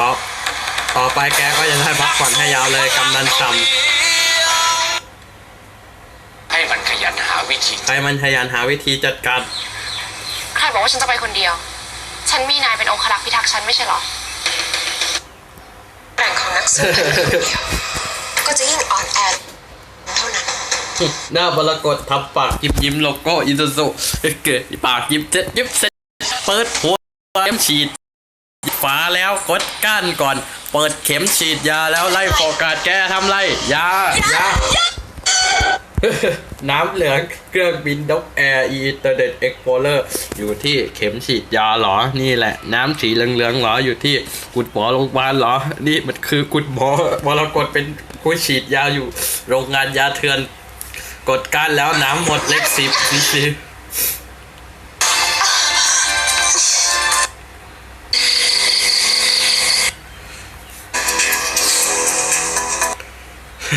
ต่อต่อไปแกก็จะได้พักผ่อนให้ยาวเลยกำนันชให้มันขยันหาวิธีำให้มันพยายามหาวิธีจัดการใครบอกว่าฉันจะไปคนเดียว ฉันมีนายเป็นองครักษ์พิทักษ์ฉันไม่ใช่เหรอแรงของนักสู้ก็จะยิ่งอ่อนแอเท่านั้นหน้าบรกฏทับปากยิบยิ้มโลโก้อินซูซุเกิดปากยิบเสร็จยิบเสร็จเปิดหัวเข็มฉีด ฝาแล้วกดก้านก่อน เปิดเข็มฉีดยาแล้วไล่โฟกัสแกทำไรยายาน้ำเหลืองเครื่องบินดกแอร์อีเตอร์เดตเอ็กโพเลอร์อยู่ที่เข็มฉีดยาเหรอ นี่แหละ น้ำสีเหลืองๆเหรอ อยู่ที่กุดหมอโรงพยาบาลเหรอ นี่มันคือกุดหมอมรกตเป็นผู้ฉีดยาอยู่ โรงงานยาเถื่อน กดก้านแล้วน้ำหมดเล็กสิบซี คุ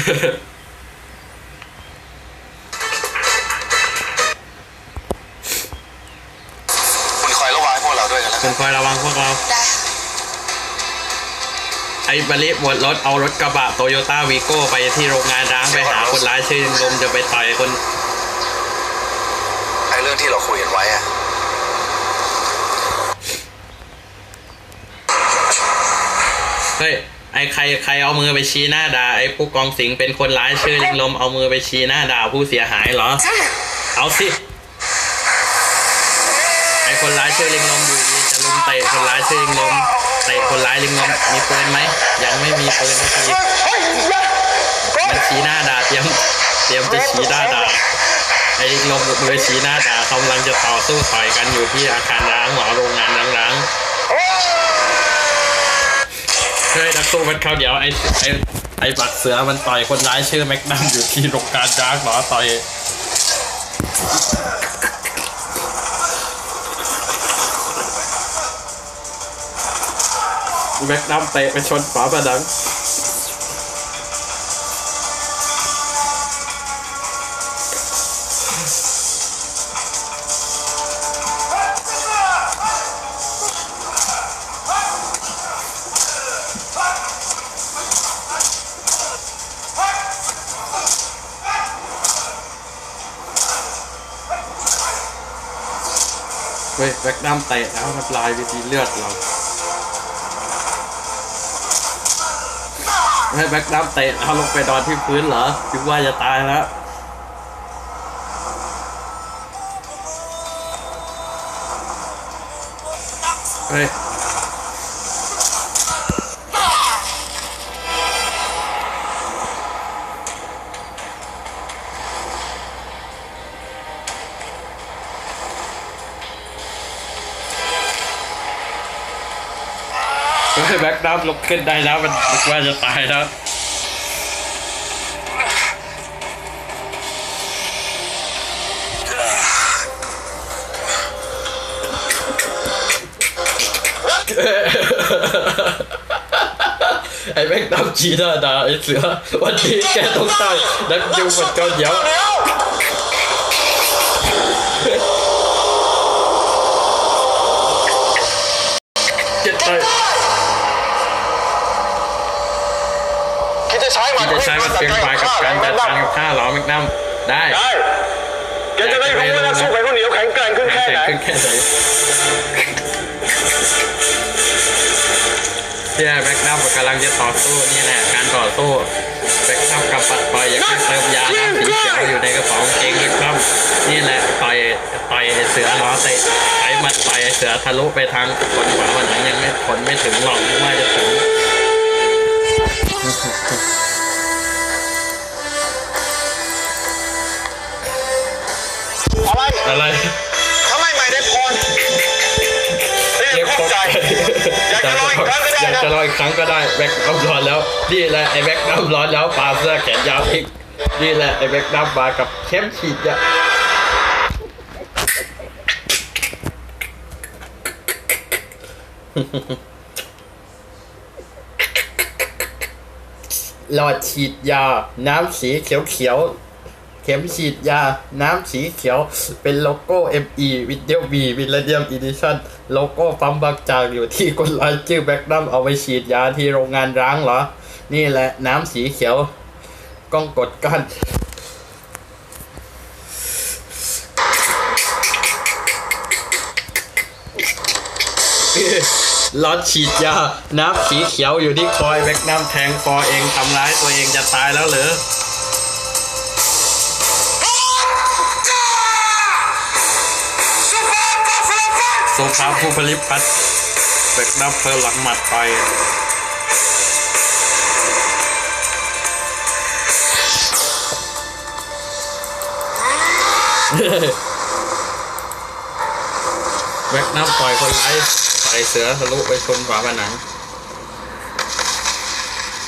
ณคอยระวังให้พวกเราด้วยกันแล้วคุกัณนคอยระวังพวกเรา ได้ไอ้บริบทรถเอารถกระบะโตโยต้าวีโก้ไปที่โรงงานร้างไปหาคนร้ายชื่อลมจะไปต่อยคน ไอ้เรื่องที่เราคุยกันไว้อะเฮ้ย ไอ้ใครใครเอามือไปชี้หน้าด่าไอ้ผู้กองสิงห์เป็นคนร้ายชื่อลิงลมเอามือไปชี้หน้าด่าผู้เสียหายเหรอ เอาสิไอ้คนร้ายชื่อลิงลมอยู่ดีจะลุมเตะคนร้ายชื่อลิงลมเตะคนร้ายลิงลมมีปืนไหมยังไม่มีปืนสักทีมันชี้หน้าด่าเตรียมเตรียมจะชี้หน้าด่าไอ้ลิงลมกับมือชี้หน้าด่าเขากำลังจะต่อสู้ต่อยกันอยู่ที่อาคารร้างหรอโรงงานร้างๆ เฮ้ยนักสู้มันเข้าเดี๋ยวไอ้ไอ้ไอ้บักเสือมันต่อยคนร้ายชื่อแม็กนัมอยู่ที่โรงการจ้างหรอต่อยแม็กนัมเตะไปชนฝาผนัง เฮ้ยแม็กน้ำเตะแล้วมันลายวิธีเลือดเราให้แม็กน้ำเตะเอาลงไปนอนที่พื้นเหรอคิดว่าจะตายแล้วเฮ้ย เฮ้แบกดับลุกขึ้นได้แล้วมันว่าจะตายแล้วไอ้แม็กดับจีน่าดาไอ้เสือวันนี้แกต้องตายนักยูมันก็เดี๋ยว ใช้มันที่จะใช้มันเป็นฝ่ายกับการจัดการกับข้าเหรอแม็กนัมได้ได้แกจะได้รู้ว่านักสู้แข็งข้าวเหนียวแข็งแกร่งขึ้นแค่ไหนขึ้นแค่ไหนเชื่อแบ็กนัมกำลังจะต่อสู้นี่แหละการต่อสู้แบ็กนัมกับปัดต่อยอยากให้เติมยาน้ำสีเขียวอยู่ในกระเป๋ากางเกงแบ็กนัมนี่แหละต่อยต่อยเสือล้อเตะไอ้หมัดต่อยเสือทะลุไปทางคนขวาวันนั้นยังไม่ผลไม่ถึงหรอกไม่ว่าจะถึง อะไรอะไรทำไมไม่ได้พรรีเรียบกเข้าตกใจใจ อยากจะรออีกครั้งก็ได้อยากนะจะรออีกครั้งก็ได้แบ็กนัมร้อนแล้วนี่แหละไอ้แบ็กนัมร้อนแล้วปาเสื้อแขนยาวพลิกนี่แหละไอ้แบ็กนัมมากับเข้มฉีดยาหลอดฉีดยา น้ำสีเขียว เข็มฉีดยา น้ำสีเขียว เป็นโลโก้ ME วิดีโอบีวิลเดียมอีดิชั่นโลโก้ปั๊มบางจากอยู่ที่คนร้ายชื่อแบกนัมเอาไปฉีดยาที่โรงงานร้างเหรอ นี่แหละน้ำสีเขียวกล้องกดกันล็อตฉีดยา น้ำสีเขียวอยู่ที่คอยแบกน้ำแทงคอเองทำร้ายตัวเองจะตายแล้วเหรอ โซฟาผู้ผลิตพัดเบกน้ำเพลหลังหมัดไปแบกน้ำปล่อยคนร้ายปล่อยเสือทะลุไปชนฝาผนัง